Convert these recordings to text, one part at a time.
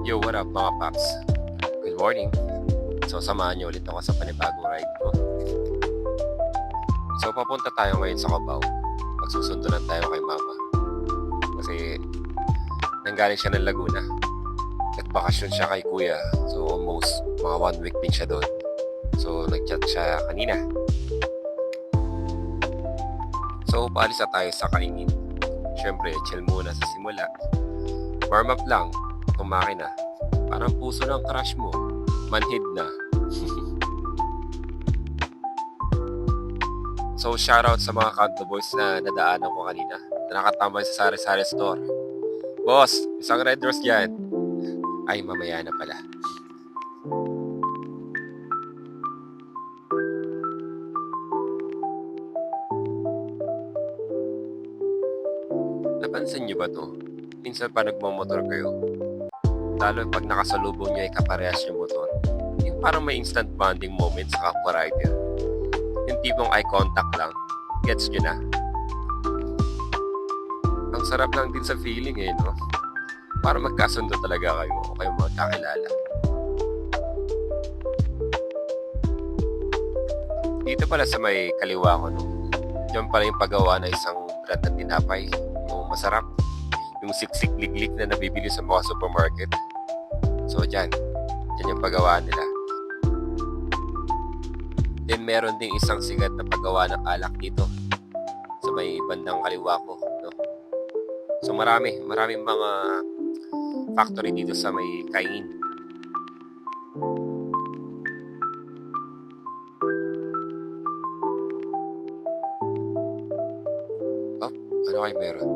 Yo, what up mga paps? Good morning. So, samahan niyo ulit ako sa panibagong ride ko. So, papunta tayo ngayon sa Cubao. Magsusundunan tayo kay mama. Kasi, nanggaling siya ng Laguna. Nagbakasyon siya kay kuya. So, almost mga one week din siya doon. So, nag-chat siya kanina. So, paalis na tayo sa kaingin. Siyempre, chill muna sa simula. Warm up lang, tumaki na. Parang puso ng crush mo. Manhid na. so, shoutout sa mga Kanto Boys na nadaanan ko kanina. Na nakatambay sa Sari Sari Store. Boss, isang red rose dyan. Ay, mamaya na pala. Napansin niyo ba to? Minsan pa nagmamotor kayo. Lalo pag nakasalubong niyo ay kaparehas yung motor. Yung parang may instant bonding moment sa kapwa rider. Yung tipong eye contact lang. Gets nyo na. Ang sarap lang din sa feeling eh, no? Para magkasundo talaga kayo o kayo magkakilala. Dito pala sa may kaliwa ko, no? Diyan pala yung paggawa na isang brand ng tinapay. Yung masarap. Yung siksik liglig na nabibili sa mga supermarket. So, dyan. Dyan yung paggawa nila. Then, meron ding isang sigat na paggawa ng alak dito. Sa may bandang kaliwa ko. No? So, marami. Maraming mga factory dito sa may kain. Oh, ano kayo meron?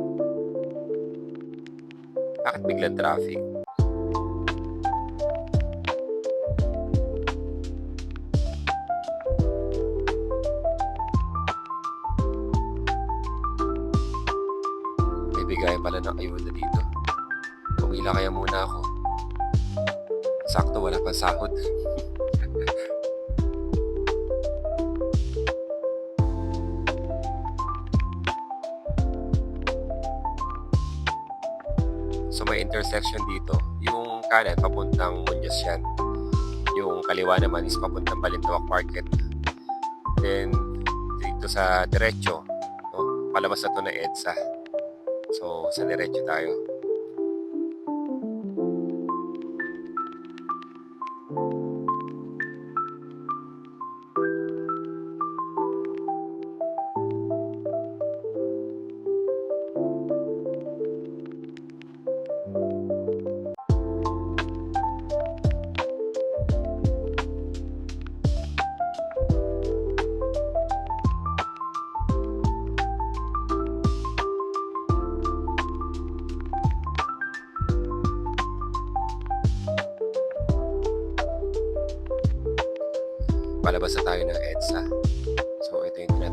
Bakit biglang traffic? Ayuda dito. Pumila kaya muna ako. Sakto, wala pang sahod. So may intersection dito. Yung kanan, papuntang Muñoz yan. Yung kaliwa naman is papuntang Balintawak Market. Then, dito sa diretso, no? palabas na to na EDSA. So, sa diretso tayo.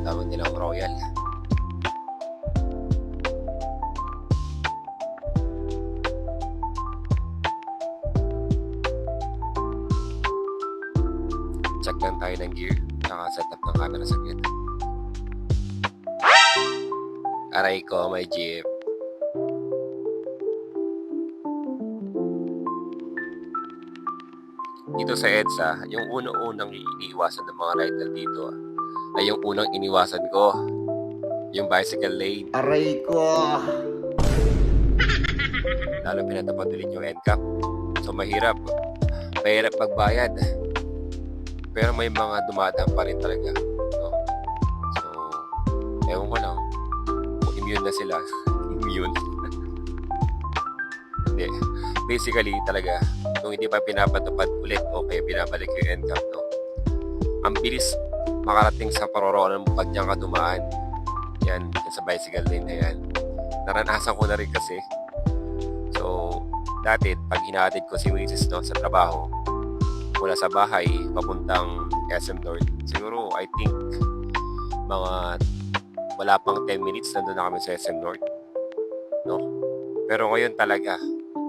Tinatawag nilang Royal. Check lang tayo ng gear. Tsaka setup ng camera sa gate. Aray ko, may jeep. dito sa EDSA, yung unang-unang iniiwasan ng mga rider dito ah, ay yung unang iniwasan ko. Yung bicycle lane. Aray ko! Lalo pinatapad ulit yung NCAP. So mahirap. Mahirap magbayad. Pero may mga dumadaan pa rin talaga. No? So, ewan ko lang. Kung immune na sila. immune. Hindi. Basically talaga, kung hindi pa pinapatupad ulit o kaya binabalik yung NCAP, no? Ang bilis makarating sa paroroonan mo pag diyan ka dumaan. Yan, yan sa bicycle lane na yan. Naranasan ko na rin kasi. So, dati, pag hinahatid ko si Mrs. No, sa trabaho, mula sa bahay, papuntang SM North, siguro, I think, mga wala pang 10 minutes, nandun na kami sa SM North. No? Pero ngayon talaga,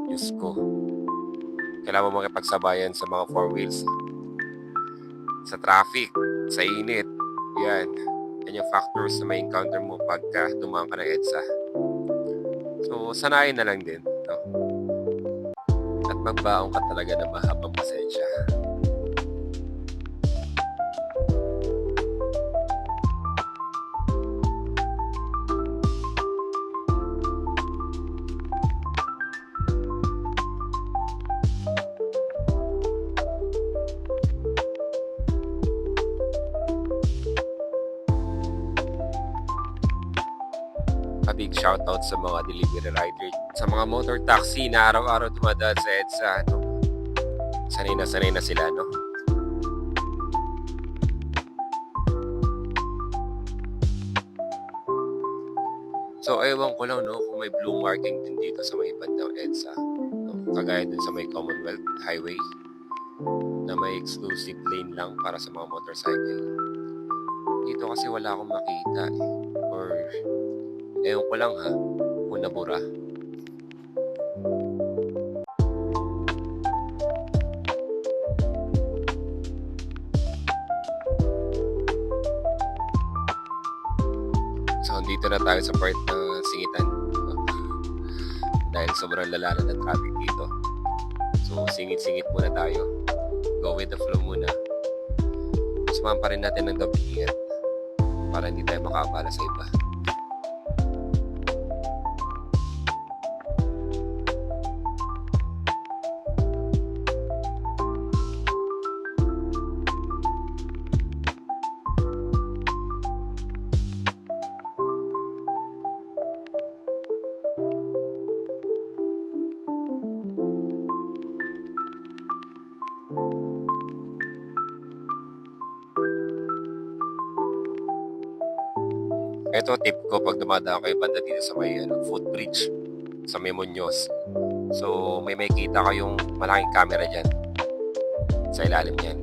Diyos ko, kailangan mo makipagsabayan sa mga four wheels. Sa traffic, sa init, yan. Yan yung factors na may encounter mo pagka dumaan ka ng EDSA. So, sanayin na lang din. No? At magbaong ka talaga ng mahabang pasensya. Shoutout sa mga delivery rider, sa mga motor taxi na araw-araw dumadaan sa EDSA. Ano? Sanay na sanay na sila, no? So, ewan ko lang, no, kung may blue marking din dito sa may bandang EDSA. No? Kagaya din sa may Commonwealth Highway na may exclusive lane lang para sa mga motorcycle. Dito kasi wala akong makita eh. Or Ewan ko lang ha, kung nabura. So, dito na tayo sa part na singitan. Dahil sobrang lala na ng traffic dito. So, singit-singit muna tayo. Go with the flow muna. Sumahan pa rin natin ng gabi para hindi tayo makabala sa iba. Ito tip ko pag dumadaan kayo banda dito sa may ano, footbridge sa Muñoz. So may may kita kayong malaking camera dyan sa ilalim niyan.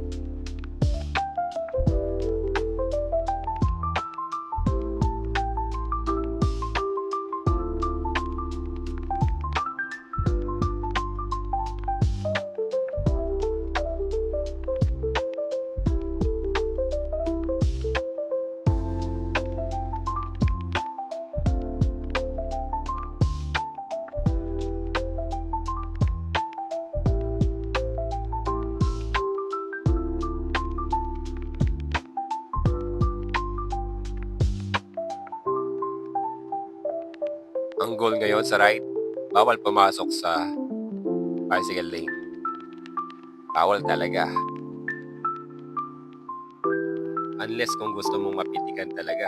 Ngayon sa ride, bawal pumasok sa bicycle lane. Bawal talaga. Unless kung gusto mong mapitikan talaga.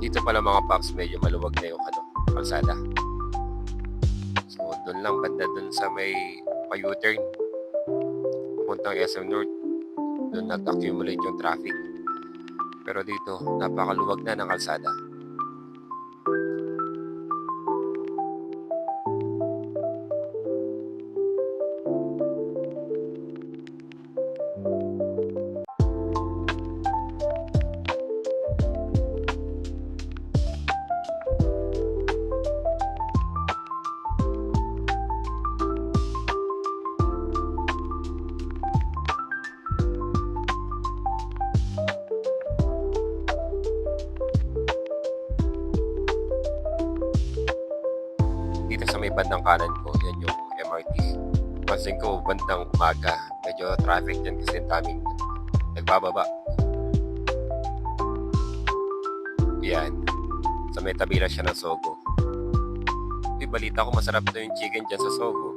Dito pala mga paps, medyo maluwag na yung ano, kalsada. So, doon lang, banda doon sa may pa-U-turn. Pupuntang SM North. Doon nag-accumulate yung traffic. Pero dito, napakaluwag na ng kalsada. Bandang kanan ko, yan yung MRT. Pansin ko, bandang umaga. Medyo traffic dyan kasi daming nagbababa. Yan. Sa may tabi lang siya ng Sogo. May balita ko masarap daw yung chicken dyan sa Sogo.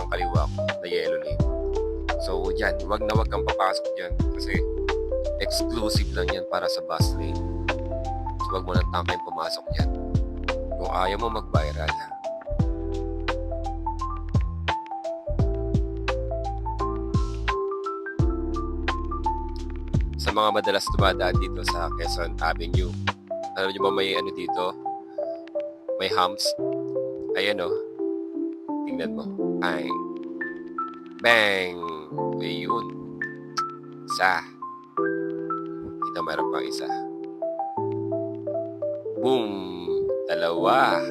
Bandang kaliwa ko na yellow lane. So, yan. Wag na wag kang papasok dyan. Kasi exclusive lang yan para sa bus lane. So, wag mo nang tangkay pumasok dyan. Kung ayaw mo mag-viral. Sa mga madalas dumadaan dito sa Quezon Avenue, alam nyo ba may ano dito? May humps. Ayan o. Tingnan mo. Ay. Bang! Ayun. Isa. Ito meron pang isa. Boom! Dalawa.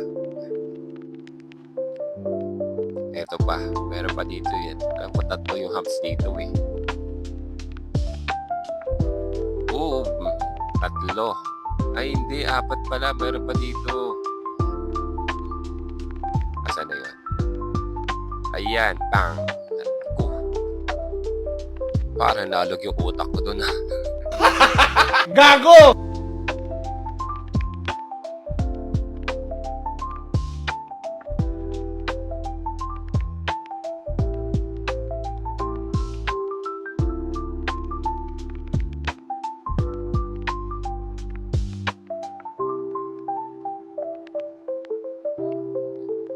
Eto pa. Meron pa dito yan. Alam ko tatlo yung humps dito eh. Boom! Tatlo. Ay hindi, apat pala. Meron pa dito. Ayan, bang. Ko. Parang nalog yung utak ko doon ha. Gago!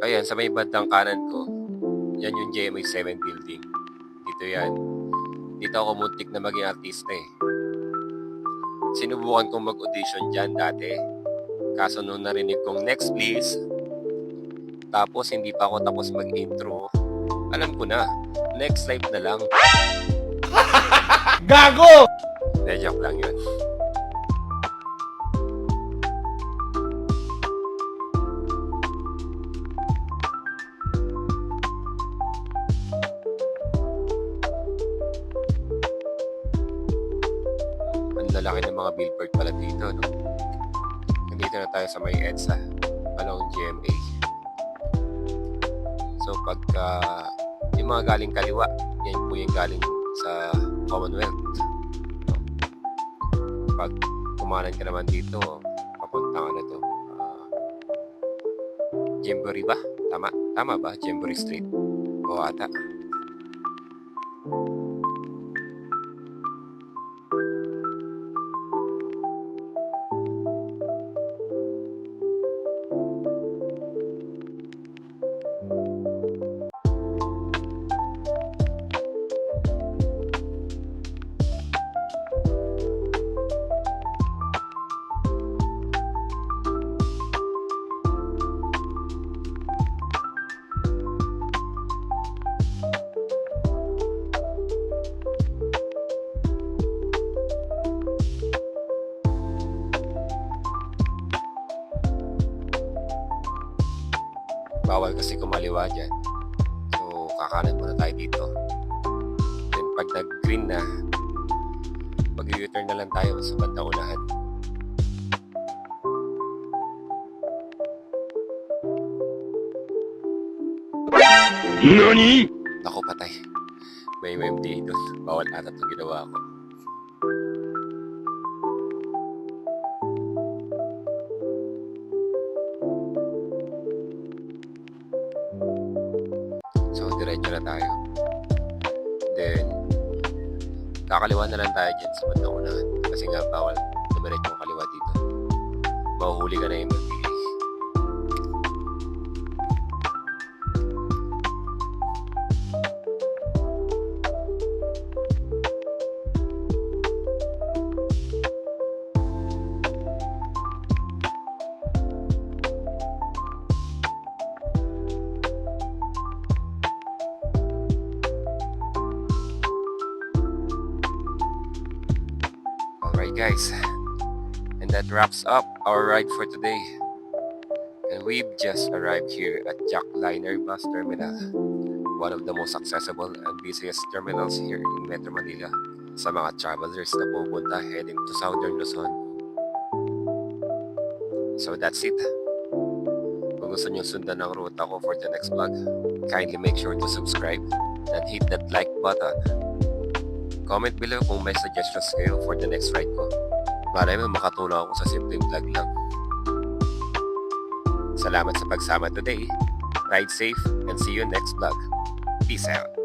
Ayan, sa may bandang kanan ko, yan yung GMA 7 building. Dito yan. Dito ako muntik na maging artista eh. Sinubukan kong mag-audition dyan dati. Kaso nung narinig kong next please, tapos hindi pa ako tapos mag-intro, alam ko na, next live na lang. Gago! De, joke lang yun. Billboard pala dito, no? Nandito na tayo sa may EDSA, along GMA. So, pagka yung mga galing kaliwa, yan po yung galing sa Commonwealth pag kumanan ka naman dito, papunta ka na to. ah, Jamboree ba? Tama? Tama ba? Jamboree Street? O ata. Kumaliwa dyan. So, kakanan muna tayo dito. Then, pag nag-green na, mag-u-turn na lang tayo sa bandang unahan. NANI? Ako patay. May MMDA doon. Bawal ata itong ginawa ko. Kakaliwa na lang tayo dyan sa bandang unahan. Kasi nga, bawal dumiretso kaliwa dito. Mahuhuli ka na yung wraps up our ride for today. And we've just arrived here at Jack Liner Bus Terminal, one of the most accessible and busiest terminals here in Metro Manila sa mga travelers na pupunta heading to Southern Luzon. So that's it. Kung gusto nyo sundan ang ruta ko for the next vlog, kindly make sure to subscribe and hit that like button. Comment below kung may suggestions kayo for the next ride ko. Para may makatulong ako sa simpleng vlog lang. Salamat sa pagsama today. Ride safe and see you next vlog. Peace out.